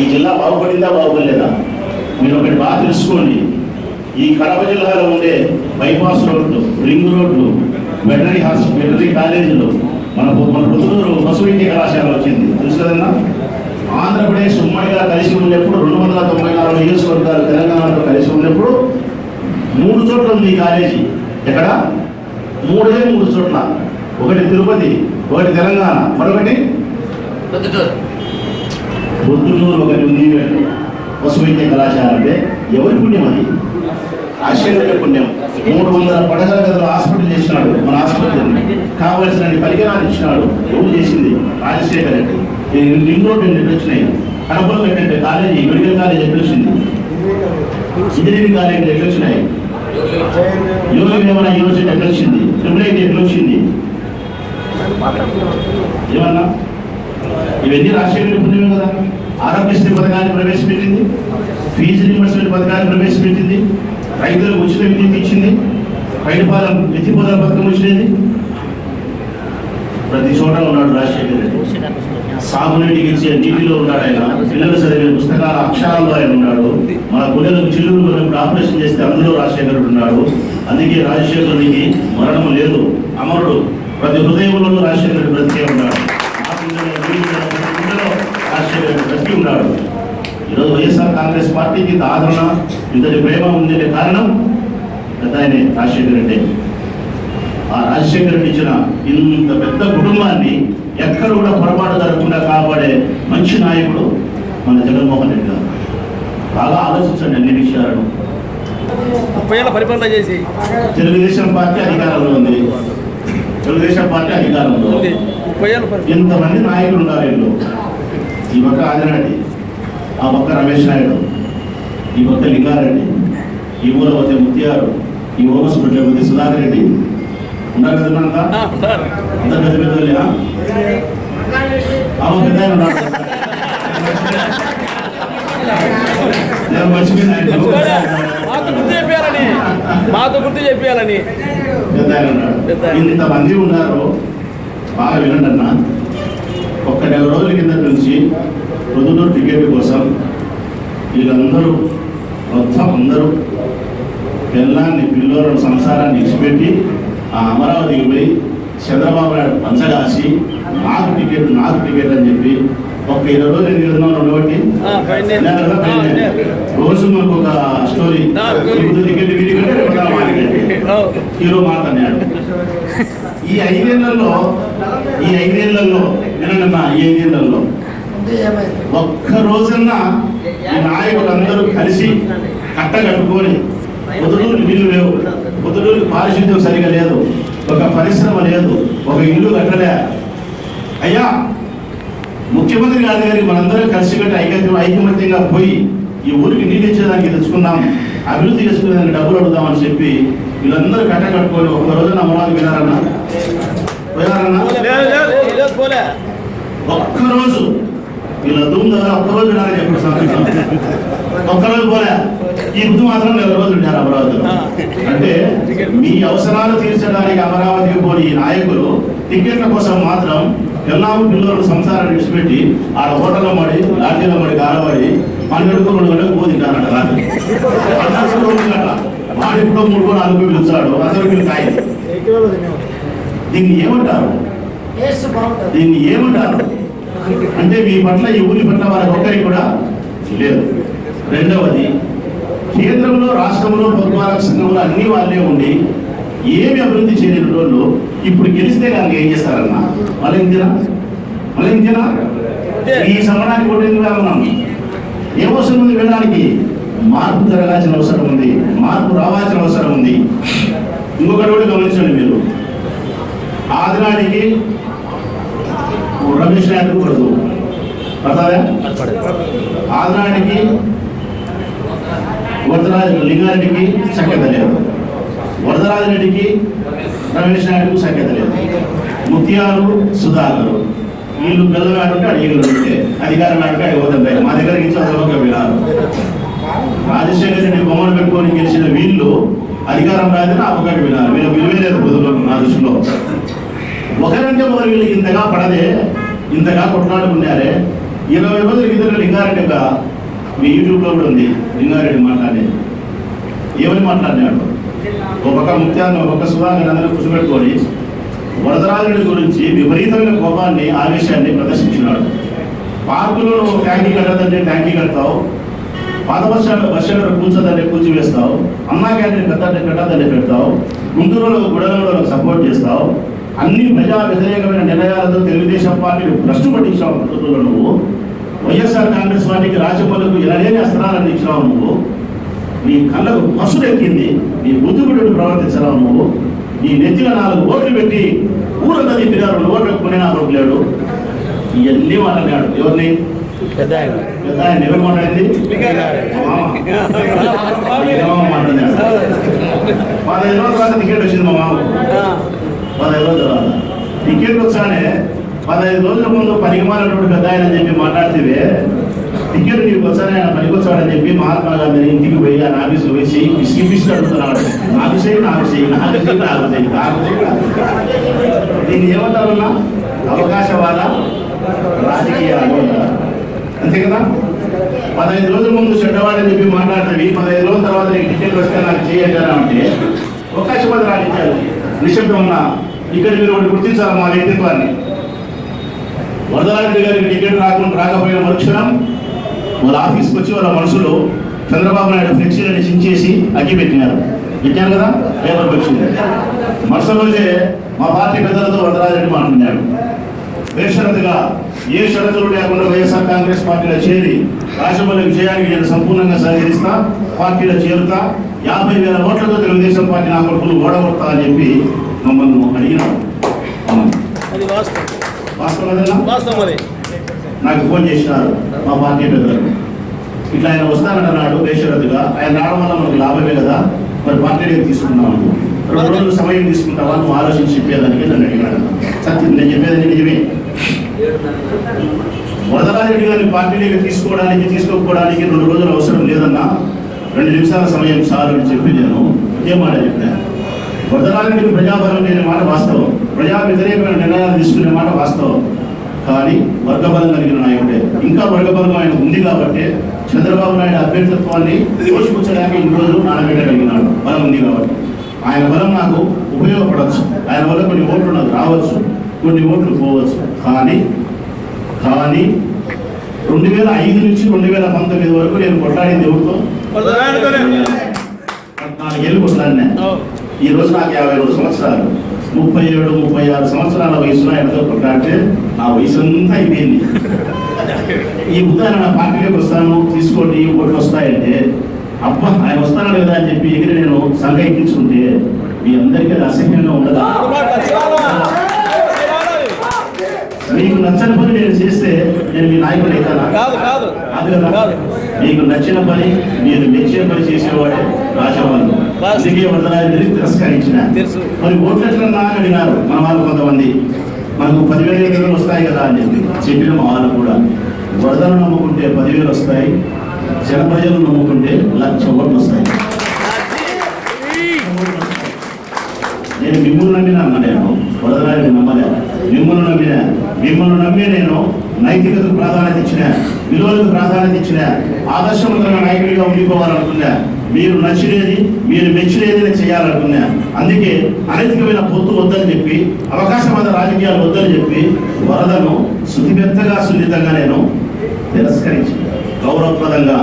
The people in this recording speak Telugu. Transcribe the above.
ఈ జిల్లా బాగుపడిందా బాగుపడలేదా? మీరు ఒకటి బాగా తెలుసుకోండి. ఈ కడప జిల్లాలో ఉండే బైపాస్ రోడ్లు రింగ్ రోడ్లు వెటరీ హాస్పిటల్ వెటరీ కాలేజీలు మన మన పుత్తూరు పశు వైద్య కళాశాల వచ్చింది. తెలుసు కదన్నా? ఆంధ్రప్రదేశ్ ఉమ్మడిగా కలిసి ఉన్నప్పుడు రెండు వందల తొంభై నాలుగు నియోజకవర్గాలు తెలంగాణలో కలిసి ఉన్నప్పుడు మూడు చోట్ల ఉంది ఈ కాలేజీ. ఎక్కడ? మూడే మూడు చోట్ల. ఒకటి తిరుపతి ఒకటి తెలంగాణ. మరొకటి? పొద్దున్నూరు ఒకటి ఉంది పశు కళాశాల అంటే ఎవరి పుణ్యం అది? ఆశ్చర్య పుణ్యం. మూడు వందల పడగల గదులు హాస్పిటల్ చేసినాడు మన ఆసుపత్రిని. కావలసిన పరికరాలు ఇచ్చినాడు. ఎవరు చేసింది? రాజశేఖర్ రెడ్డి. రింగ్ రోడ్ రెండు వచ్చినాయి కడపలో పెట్టండి కాలేజీ మెడికల్ కాలేజ్ ఎక్కడ వచ్చింది? ఇంజనీరింగ్ కాలేజ్ ఎక్కడ వచ్చినాయి? యోగ వేమన యూనివర్సిటీ ఎక్కడ వచ్చింది? ట్రిపుల్ ఐటీ ఎక్కడ వచ్చింది? ఏమన్నా? ఇవన్నీ రాజశేఖర పుణ్యమే కదా. ఆరోగ్యశ్రీ పథకాన్ని ప్రవేశపెట్టింది. ఫీజు రిమర్స్మెంట్ పథకాన్ని ప్రవేశపెట్టింది. రైతులకు ఉచిత విద్యుత్ ఇచ్చింది. పైడిపాలెం ఎత్తిపోతల పథకం వచ్చినది ప్రతి చోట ఉన్నాడు రాజశేఖర్ రెడ్డి. సాగునీటికి ఇచ్చే నీటిలో ఉన్నాడు ఆయన. పిల్లలు చదివే పుస్తకాల అక్షరాల్లో ఆయన ఉన్నాడు. మన గుండెలకు చిల్లులు కొన్నప్పుడు ఆపరేషన్ చేస్తే అందులో రాజశేఖరుడు ఉన్నాడు. అందుకే రాజశేఖరుడికి మరణం లేదు. అమరుడు. ప్రతి హృదయంలోనూ రాజశేఖరుడు బ్రతికే ఉన్నాడు. బ్రతికి ఉన్నాడు ఈరోజు వైఎస్ఆర్ కాంగ్రెస్ పార్టీకి ఇంత ఆదరణ ఇంతటి ప్రేమ ఉందనే కారణం పెద్ద ఆయనే రాజశేఖర రెడ్డి. ఆ రాజశేఖర రెడ్డి ఇచ్చిన ఇంత పెద్ద కుటుంబాన్ని ఎక్కడ కూడా పొరపాటు జరగకుండా కాపాడే మంచి నాయకుడు మన జగన్మోహన్ రెడ్డి గారు. బాగా ఆలోచించండి అన్ని విషయాలను. పరిపాలన చేసి తెలుగుదేశం పార్టీ అధికారంలో ఉంది. తెలుగుదేశం పార్టీ అధికారంలో ఇంతమంది నాయకులు ఉన్నారు వీళ్ళు ఈ పక్క ఆదినాటి ఆ పక్క రమేష్ నాయుడు ఈ పక్క లింగారెడ్డి ఈ ఊర పోతే ముత్యారు ఈ ఓమసుపేట పోతే సుధాకర్ రెడ్డి ఉన్నారు కదా. అందరు పెద్ద? ఆమె. నేను. మాతో గుర్తు చెప్పాలని పెద్ద. ఇంతమంది ఉన్నారు బాగా వినండి అన్న ఒక్క నెల రోజుల కింద నుంచి పొద్దుటూరు టికెట్ కోసం వీళ్ళందరూ మొత్తం అందరూ పిల్లాన్ని పిల్లోలను సంసారాన్ని ఇచ్చిపెట్టి ఆ అమరావతికి పోయి చంద్రబాబు నాయుడు పంచగాసి నాకు టికెట్ నాకు టికెట్ అని చెప్పి ఒక ఇరవై రోజులు ఎన్ని రోజులు ఉండబట్టి. రోజు మనకు ఒక స్టోరీ టికెట్ హీరో మాట్లాడాడు ఈ ఐదేళ్ళలో ఈ ఐదేళ్ళలో వినండి ఈ ఐదేళ్ళలో ఒక్క రోజన్నా ఈ నాయకులందరూ కలిసి కట్ట కట్టుకొని పొద్దుటూరు నీళ్ళు లేవు. పొద్దుటూరు పారిశుద్ధ్యం సరిగా లేదు. ఒక పరిశ్రమ లేదు. ఒక ఇల్లు కట్టలే. అయ్యా ముఖ్యమంత్రి గారి దగ్గరికి మనందరం కలిసి కట్టి ఐక్యత ఐకమత్యంగా పోయి ఈ ఊరికి నీళ్ళు ఇచ్చేదానికి తెచ్చుకుందాం అభివృద్ధి చేసుకునేదానికి డబ్బులు అడుగుదామని చెప్పి వీళ్ళందరూ కట్ట కట్టుకొని ఒక్క రోజున అమరావతి వినారన్నా పోయారన్నా? ఒక్కరోజు వీళ్ళ దుమ్ దగ్గర ఒక్కరోజు వినాలని చెప్పారు సంతకం ఒక్కరోజు పోలే. ఈ బుద్ధి మాత్రం నెల రోజులు విన్నారు అమరావతిలో. అంటే మీ అవసరాలు తీర్చడానికి అమరావతికి పోని ఈ నాయకులు టికెట్ల కోసం మాత్రం పిల్లలు పిల్లలు సంసారాన్ని విడిచిపెట్టి ఆడ హోటల్లో పడి లాడ్జీలో పడి గాలపడి పన్నెండుకు రెండు గంటలకు పోయి తింటారంట రాత్రి. వాడు ఇప్పుడు మూడు కూడా నాలుగు పిలుస్తాడు అసలు కాయ దీన్ని ఏమంటారు? దీన్ని ఏమంటారు? అంటే మీ పట్ల ఈ ఊరి పట్ల వారికి ఒక్కరికి కూడా లేదు. రెండవది కేంద్రంలో రాష్ట్రంలో పొద్దువారక సంఘంలో అన్ని వాళ్ళే ఉండి ఏమి అభివృద్ధి చేయలేని రోజులు ఇప్పుడు గెలిస్తే కనుక ఏం చేస్తారన్న మళ్ళీ ఇంతేనా మళ్ళీ ఇంతేనా ఈ సమరానికి కూడా ఎందుకు వెళ్తున్నాం ఏం అవసరం ఉంది వెళ్ళడానికి మార్పు జరగాల్సిన అవసరం ఉంది. మార్పు రావాల్సిన అవసరం ఉంది. ఇంకొకటి కూడా గమనించండి మీరు. ఆదినాడికి రమేష్ నాయుడు కూడదు పడతాదా ఆదినాడికి వరదరాజు లింగారెడ్డికి సఖ్యత లేదు. వరదరాజు రెడ్డికి రమేష్ నాయుడుకు సఖ్యత లేదు. ముత్యాలు సుధాకరు. వీళ్ళు పిల్లగాడు ఉంటే అడిగిలు ఉంటే అధికారం నాడుగా అడిగిపోతుంటాయి మా దగ్గర నుంచి చదవక వినారు రాజశేఖర రెడ్డి బొమ్మను పెట్టుకొని గెలిచిన వీళ్ళు అధికారం రాదని అప్పకట్టు వినారు వీళ్ళ విలువే లేదు బుధులు నా దృష్టిలో. ఒకరంటే ఒకరు వీళ్ళకి ఇంతగా పడదే. ఇంతగా కొట్లాడుకున్నారే ఇరవై రోజుల కిందట లింగారెడ్డి ఒక మీ యూట్యూబ్లో కూడా ఉంది లింగారెడ్డి మాట్లాడేది ఏమని మాట్లాడినాడు? ఒక ముత్యాన్ని ఒక పక్క సుధాకర్ అందరూ కూర్చోబెట్టుకొని వరదరాజుడి గురించి విపరీతమైన కోపాన్ని ఆవేశాన్ని ప్రదర్శించినాడు. పార్కులో నువ్వు ట్యాంకీ కట్టదంటే ట్యాంకీ కడతావు పాత వర్షాలు వర్షాలు కూర్చోదంటే కూర్చోవేస్తావు అన్నా క్యాంటీన్ కట్టదంటే కట్టదంటే పెడతావు గుంటూరులో గుడలలో సపోర్ట్ చేస్తావు అన్ని ప్రజా వ్యతిరేకమైన నిర్ణయాలతో తెలుగుదేశం పార్టీని భ్రష్టు పట్టించావు నువ్వు. వైఎస్ఆర్ కాంగ్రెస్ పార్టీకి రాజమౌళికి ఎనలేని అస్త్రాలు అందించినావు నువ్వు. నీ కళ్ళకు పసులు ఎక్కింది నీ బుద్ధిపడి ప్రవర్తించడం నువ్వు. నీ నెత్తిలో నాలుగు ఓట్లు పెట్టి ఊరంతా తిప్పినారు రెండు ఓట్లు కొనే నా లేడు. ఇవన్నీ మాట్లాడాడు ఎవరిని? పెద్ద ఆయన. ఎవరు మాట్లాడింది? మా తర్వాత టికెట్ వచ్చింది మా మామ పదహైదు రోజులు టికెట్ వచ్చానే పదహైదు రోజుల ముందు పనికిమాలినటువంటి పెద్ద ఆయన చెప్పి మాట్లాడితే టికెట్ నీకు వచ్చానే ఆయన పనికొచ్చాడని చెప్పి మహాత్మా గాంధీ ఇంటికి పోయి ఆయన ఆఫీస్కి పోయి చేయి పిసికి అడుగుతున్నాడు. నాకు చేయి నాకు చేయి నాకు చేయి నాకు చేయి నాకు చేయి దీన్ని ఏమంటారన్నా అవకాశవాద రాజకీయాలు అంతే కదా? పదహైదు రోజుల ముందు చెడ్డవాడని చెప్పి మాట్లాడుతుంది పదహైదు రోజుల తర్వాత నీకు టికెట్ వస్తే నాకు చేయంటారా అంటే అవకాశవాద రాజకీయాలు. నిశ్శబ్దం ఉన్నా ఇక్కడ మీరు ఒకటి గుర్తించాలి మా వ్యక్తిత్వాన్ని వరదారెడ్డి గారికి టికెట్ రాకుండా రాకపోయిన మరుక్షణం వాళ్ళ ఆఫీస్కి వచ్చి వాళ్ళ మనసులో చంద్రబాబు నాయుడు ఫ్లెక్సీలని చించేసి అగ్గి పెట్టినారు. పెట్టారు కదా? పేపర్ వచ్చింది. మరుసటి రోజే మా పార్టీ పెద్దలతో వరదరాజరెడ్డి మాట్లాడినాడు బేషరతుగా ఏ షరతులు లేకుండా వైఎస్ఆర్ కాంగ్రెస్ పార్టీలో చేరి రాజమౌళి విజయానికి నేను సంపూర్ణంగా సహకరిస్తా పార్టీలో చేరుతా యాభై వేల ఓట్లతో తెలుగుదేశం పార్టీ నా కొడుకులు ఓడగొడతా అని చెప్పి మమ్మల్ని అడిగినాడు నాకు ఫోన్ చేసినారు మా పార్టీ పెద్దలు. ఇట్లా ఆయన వస్తానంటున్నాడు బేషరతుగా ఆయన రావడం వల్ల మనకు లాభమే కదా మరి పార్టీలోకి తీసుకున్నాము రెండు రోజులు సమయం తీసుకుంటావా? నువ్వు ఆలోచించి చెప్పేదానికి నన్ను అడిగినాడు. సత్యం నేను చెప్పేది నిజమే. వరదరాజరెడ్డి గారిని పార్టీలోకి తీసుకోవడానికి తీసుకోకపోవడానికి రెండు రోజులు అవసరం లేదన్నా రెండు నిమిషాల సమయం చాలు అని చెప్పి నేను ఒకే మాట చెప్పాను. వరదరాజరెడ్డికి ప్రజాబలం లేని మాట వాస్తవం. ప్రజా వ్యతిరేకమైన నిర్ణయాలు తీసుకునే మాట వాస్తవం. కానీ వర్గబలం కలిగిన నాయకుడే ఇంకా వర్గబలం ఆయన ఉంది కాబట్టి చంద్రబాబు నాయుడు అభ్యర్థిత్వాన్ని దోషిపుచ్చడానికి ఇన్ని రోజులు నానబెట్టగలిగినాడు బలం ఉంది కాబట్టి. ఆయన బలం నాకు ఉపయోగపడవచ్చు. ఆయన వల్ల కొన్ని ఓట్లు నాకు రావచ్చు. కొన్ని ఓట్లు పోవచ్చు. కానీ కానీ రెండు వేల ఐదు నుంచి రెండు వేల పంతొమ్మిది వరకు నేను కొట్లాడింది ఎవరితో? నాలుగేళ్ళు కొట్లాడినా. ఈ రోజు నాకు యాభై రెండు సంవత్సరాలు. ముప్పై ఏడు ముప్పై ఆరు సంవత్సరాల వయసులో ఆయనతో కొట్లాడితే నా వయసు అంతా అయిపోయింది. ఈ ఉదాహరణ నా పార్టీలోకి వస్తాను తీసుకోండి ఓట్లు వస్తాయంటే అబ్బా ఆయన వస్తాడు కదా అని చెప్పి ఎగిరి నేను సంఘ ఎక్కించుకుంటే మీ అందరికీ అది అసహ్యంగా ఉండదా. మీకు నచ్చని పని నేను చేస్తే నేను మీ నాయకుడు అవుతానా? కదా కాదు. మీకు నచ్చిన పని మీరు మెచ్చే పని చేసేవాడే రాజవాళ్ళు. అందుకే వందలాది తిరస్కరించిన. మరి ఓట్లు ఎట్లన్నా అని అడిగినారు మన వాళ్ళు కొంతమంది. మనకు పదివేల ఎకరాలు వస్తాయి కదా అని చెప్పి చెప్పిన మా వాళ్ళు కూడా. వరదలు నమ్ముకుంటే పదివేలు వస్తాయి జన ప్రజలు నమ్ముకుంటే లక్ష ఓట్లు వస్తాయి. నేను మిమ్మల్ని నమ్మినా అన్న నేను. వరదరాజుని నమ్మలే. మిమ్మల్ని నమ్మిన మిమ్మల్ని నమ్మి నేను నైతికతకు ప్రాధాన్యత ఇచ్చిన విలువలకు ప్రాధాన్యత ఇచ్చిన ఆదర్శవంతమైన నాయకుడిగా ఉండిపోవాలనుకున్నా మీరు నచ్చినది మీరు మెచ్చినది నేను చేయాలనుకున్నా అందుకే అనైతికమైన పొత్తు వద్దని చెప్పి అవకాశవాద రాజకీయాలు వద్దని చెప్పి వరదను శుతిమెత్తగా సున్నితంగా నేను తిరస్కరించి గౌరవప్రదంగా